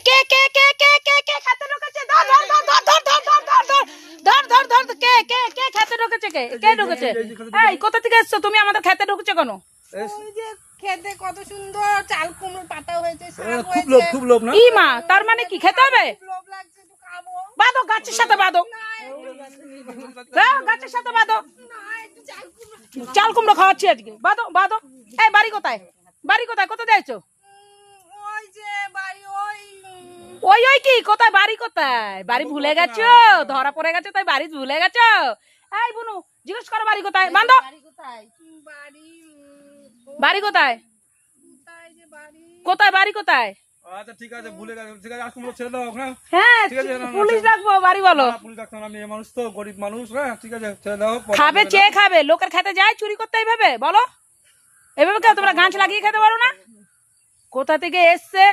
কে কে কে কে কে কে খেতে ঢুকেছে ধর ধর ধর ধর ধর ধর ধর ধর ধর ধর ধর ধর কে কে কে খেতে ঢুকেছে কে কে ঢুকেছে এই কোথা থেকে এসছো তুমি আমাদের খেতে ঢুকেছো কেন খেতে কত সুন্দর চাল কুমড়ো পাতা হয়েছে শাক খুব লোভ খুব লোভ না ই মা তার মানে কি খেতে হবে লোভ লাগছে একটু খাব বাদো গাছের সাথে বাদো যাও, গাছের সাথে বাদো চাল কুমড়ো চাল কুমড়ো খাওয়াচ্ছি আজকে বাদো বাদো এই বাড়ি কোথায় বাড়ি কোথায় কোথায় যাইছো উম, ওই যে বাড়ি ওই উম, ওই ওই কি? কোথায়? বাড়ি কোথায়? বাড়ি ভুলে গেছো? ধরা পড়ে গেছে তাই বাড়ি ভুলে গেছো? এই বুনু জিজ্ঞেস করো বাড়ি কোথায়? বান্ধব বাড়ি কোথায়? কোথায়? বাড়ি? কোথায় আচ্ছা ঠিক আছে ভুলে গেছে ঠিক আছে আজকে ছেড়ে দাও হ্যাঁ? হ্যাঁ ঠিক আছে, না, না, পুলিশ ডাকবো বাড়ি বলো। পুলিশ ডাক্তার না মেয়ে মানুষ তো গরিব মানুষ হ্যাঁ ঠিক আছে ছেড়ে দাও খাবে চেয়ে খাবে লোকের খেতে যায় চুরি করতে এইভাবে বলো। এভাবে কেউ তোমরা গাছ লাগিয়ে খেতে পারো না? কোথা থেকে এসছে?